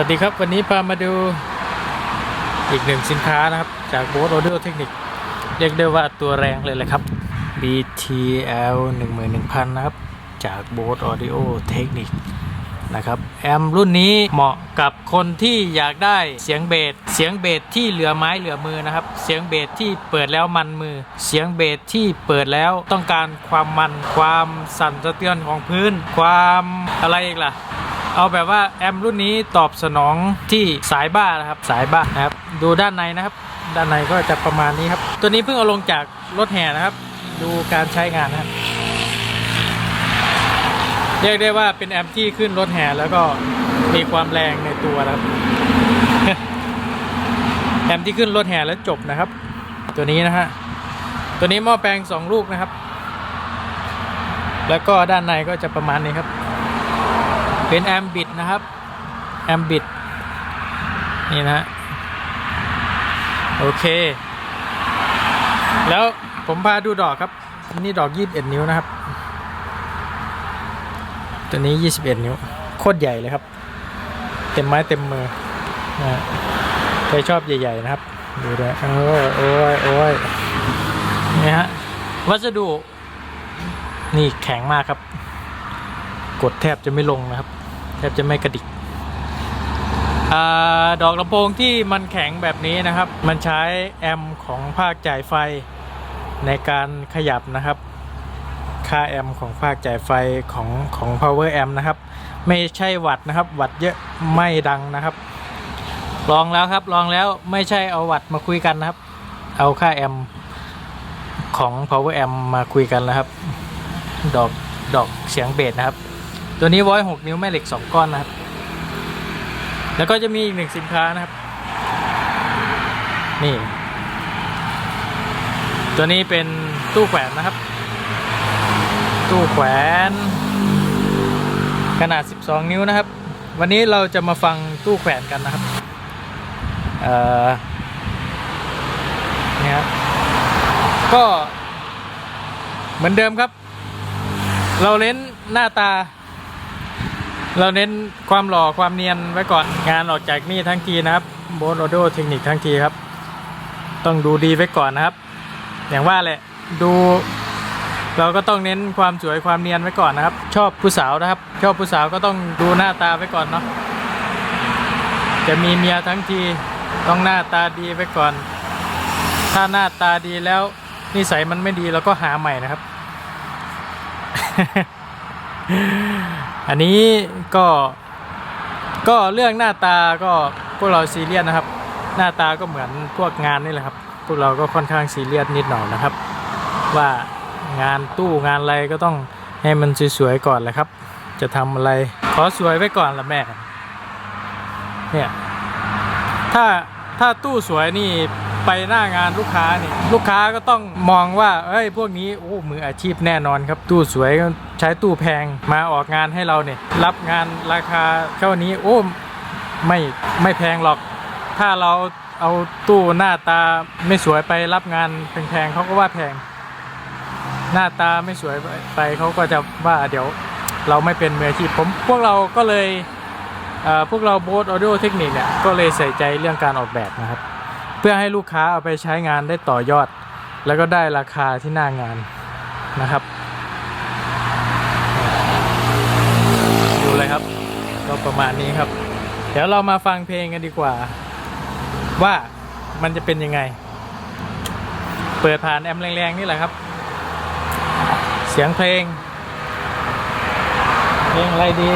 วัสดีครับวันนี้พามาดูอีกหนึ่งสินค้านะครับ จากโบส Audio Technic เรียกได้ว่าตัวแรงเลยแหละครับ BTL 11000 นะครับ จากโบส Audio Technic นะครับแอมรุ่นนี้เหมาะกับคนที่อยากได้เสียงเบสเสียงเบสที่เหลือไม้เหลือมือนะครับ เสียงเบสที่เปิดแล้วมันมือ เสียงเบสที่เปิดแล้วต้องการความมัน ความสั่นสะเทือนของพื้น ความอะไรอีกล่ะ เอาแบบว่าแอมรุ่นนี้ตอบสนองที่สายบ้านะครับสายบ้านะครับ ดูด้านในนะครับ ด้านในก็จะประมาณนี้ครับ ตัวนี้เพิ่งเอาลงจากรถแห่นะครับ ดูการใช้งานนะครับเรียกได้ว่าเป็นแอมที่ขึ้นรถแห่แล้วก็มีความแรงในตัวนะครับ แอมที่ขึ้นรถแห่แล้วจบนะครับ ตัวนี้นะฮะตัวนี้หม้อแปลงสองลูกนะครับ แล้วก็ด้านในก็จะประมาณนี้ครับ เป็นแอมบิดนะครับ แอมบิด นี่นะ โอเค แล้วผมพาดูดอกครับ นี่ดอก 21 นิ้วนะครับ ตัวนี้ 21 นิ้ว โคตรใหญ่เลยครับ เต็มไม้เต็มมือนะใครชอบใหญ่ ๆ นะครับ ดูด้วยโอ้ยโอ้ยโอ้ยนี่ฮะ วัสดุ นี่แข็งมากครับ กดแทบจะไม่ลงนะครับ แทบจะไม่กระดิกอดอกลำโพงที่มันแข็งแบบนี้นะครับ มันใช้แอมของภาคจ่ายไฟในการขยับนะครับ ค่าแอมของภาคจ่ายไฟของของ power amp นะครับ ไม่ใช่วัตต์นะครับ วัตต์เยอะไม่ดังนะครับ ลองแล้วครับลองแล้วไม่ใช่เอาวัตต์มาคุยกันนะครับ เอาค่าแอมของ power amp มาคุยกันแล้วครับ ดอกดอกเสียงเบสนะครับ ตัวนี้ไว้หกนิ้วแม่เหล็กสองก้อนนะครับ แล้วก็จะมีอีกหนึ่งสินค้านะครับ นี่ ตัวนี้เป็นตู้แขวนนะครับ ตู้แขวน ขนาด 12 นิ้วนะครับ วันนี้เราจะมาฟังตู้แขวนกันนะครับเออเนี่ยครับก็เหมือนเดิมครับ เราเน้นหน้าตา เราเน้นความหล่อความเนียนไว้ก่อนงานออกจากนี่ทั้งทีนะครับโบนโอโดเทคนิคทั้งทีครับ ต้องดูดีไว้ก่อนนะครับ อย่างว่าแหละดู เราก็ต้องเน้นความสวยความเนียนไว้ก่อนนะครับ ชอบผู้สาวนะครับ ชอบผู้สาวก็ต้องดูหน้าตาไว้ก่อนเนาะจะมีเมียทั้งทีต้องหน้าตาดีไว้ก่อน ถ้าหน้าตาดีแล้วนิสัยมันไม่ดีเราก็หาใหม่นะครับ อันนี้ก็ก็เรื่องหน้าตาก็พวกเราซีเรียสนะครับ หน้าตาก็เหมือนพวกงานนี่แหละครับ พวกเราก็ค่อนข้างซีเรียสนิดหน่อยนะครับ ว่างานตู้งานอะไรก็ต้องให้มันสวยๆก่อนแหละครับ จะทำอะไรขอสวยไว้ก่อนละแม่เนี่ยถ้าถ้าตู้สวยนี่ ไปหน้างานลูกค้านี่ลูกค้าก็ต้องมองว่าเอ้ยพวกนี้โอ้มืออาชีพแน่นอนครับ ตู้สวยใช้ตู้แพงมาออกงานให้เราเนี่ย รับงานราคาเท่านี้โอ้ไม่ไม่แพงหรอก ถ้าเราเอาตู้หน้าตาไม่สวยไปรับงานแพงๆเขาก็ว่าแพง หน้าตาไม่สวยไปเขาก็จะว่าเดี๋ยวเราไม่เป็นมืออาชีพผมพวกเราก็เลยเอ่อพวกเราโบสออดิโอเทคนิคเนี่ยก็เลยใส่ใจเรื่องการออกแบบนะครับ พื่อให้ลูกค้าเอาไปใช้งานได้ต่อยอด แล้วก็ได้ราคาที่หน้างานนะครับ ดูเลยครับ ก็ประมาณนี้ครับ เดี๋ยวเรามาฟังเพลงกันดีกว่า ว่ามันจะเป็นยังไง เปิดผ่านแอมแรงๆนี่แหละครับ เสียงเพลง เพลงอะไรดี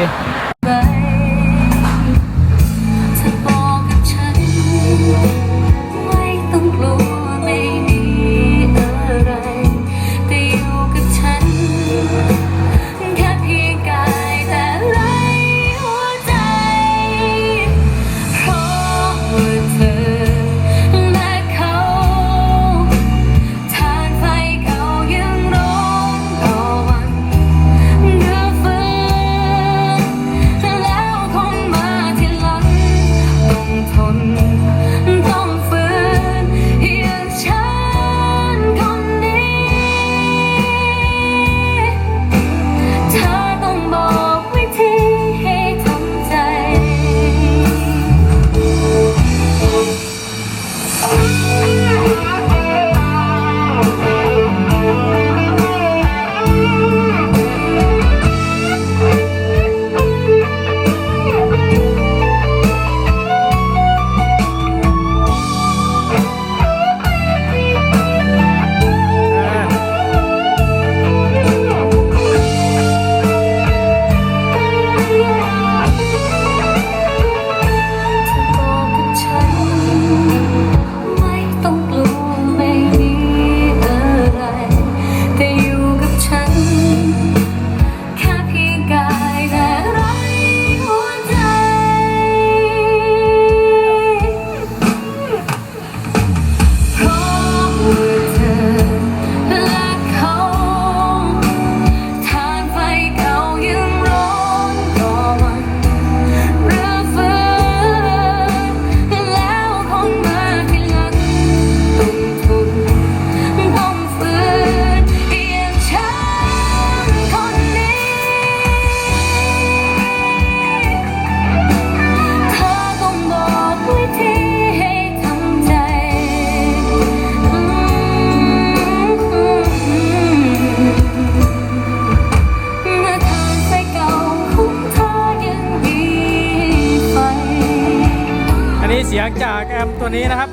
เสียงจากแอมตัวนี้นะครับ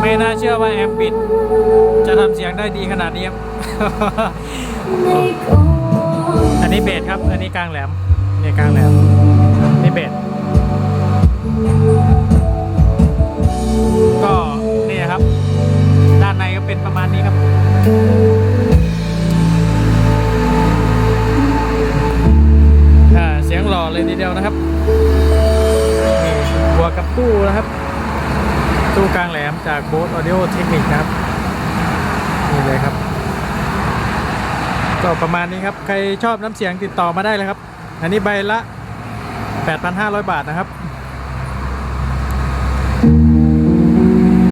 ไม่น่าเชื่อว่าแอมป์บิด จะทำเสียงได้ดีขนาดนี้ครับ อันนี้เบสครับ อันนี้กลางแหลมนี่กลางแหลมนี่เบสก็นี่ครับ ด้านในก็เป็นประมาณ จากโบสออดิโอเทคนิคนะครับนี่เลยครับ ก็ประมาณนี้ครับ ใครชอบน้ำเสียงติดต่อมาได้เลยครับ อันนี้ใบละ 8,500 บาทนะครับ